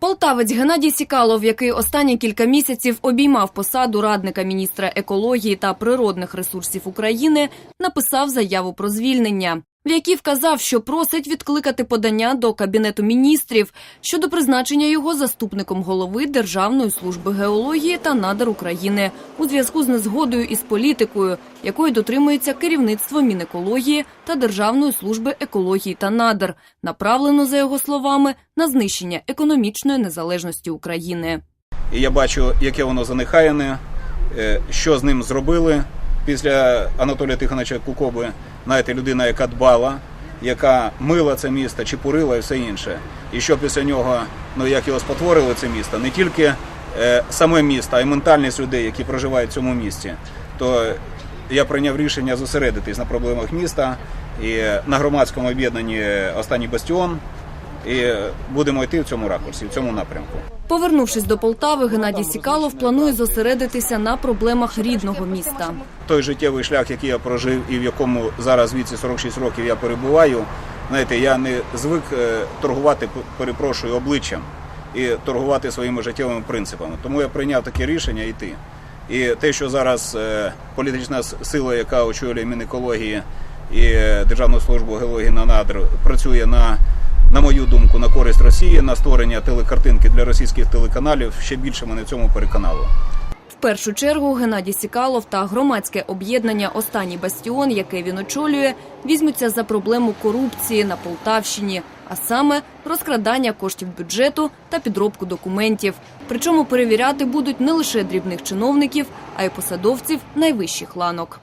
Полтавець Геннадій Сікалов, який останні кілька місяців обіймав посаду радника міністра екології та природних ресурсів України, написав заяву про звільнення, в якій вказав, що просить відкликати подання до Кабінету міністрів щодо призначення його заступником голови Державної служби геології та надр України у зв'язку з незгодою із політикою, якої дотримується керівництво Мінекології та Державної служби екології та надр, направлено, за його словами, на знищення економічної незалежності України. Я бачу, яке воно занехаяне, е, що з ним зробили після Анатолія Тихоновича Кукоби. Знаєте, людина, яка дбала, яка мила це місто, чепурила і все інше. І що після нього, ну як його спотворили це місто, не тільки е, саме місто, а й ментальність людей, які проживають в цьому місті, то я прийняв рішення зосередитись на проблемах міста і на громадському об'єднанні Останній бастіон. І будемо йти в цьому ракурсі, в цьому напрямку. Повернувшись до Полтави, Геннадій Сікалов планує зосередитися на проблемах рідного міста. той життєвий шлях, який я прожив, і в якому зараз віці 46 років я перебуваю. Знаєте, я не звик е, торгувати, перепрошую, обличчям і торгувати своїми життєвими принципами. Тому я прийняв таке рішення йти. І те, що зараз е, політична сила, яка очолює Мінекології і е, Державну службу геології на надр, працює на, на мою думку, на користь Росії, на створення телекартинки для російських телеканалів, ще більше мене в цьому переконало. В першу чергу Геннадій Сікалов та громадське об'єднання Останній бастіон, яке він очолює, візьмуться за проблему корупції на Полтавщині, а саме розкрадання коштів бюджету та підробку документів. Причому перевіряти будуть не лише дрібних чиновників, а й посадовців найвищих ланок.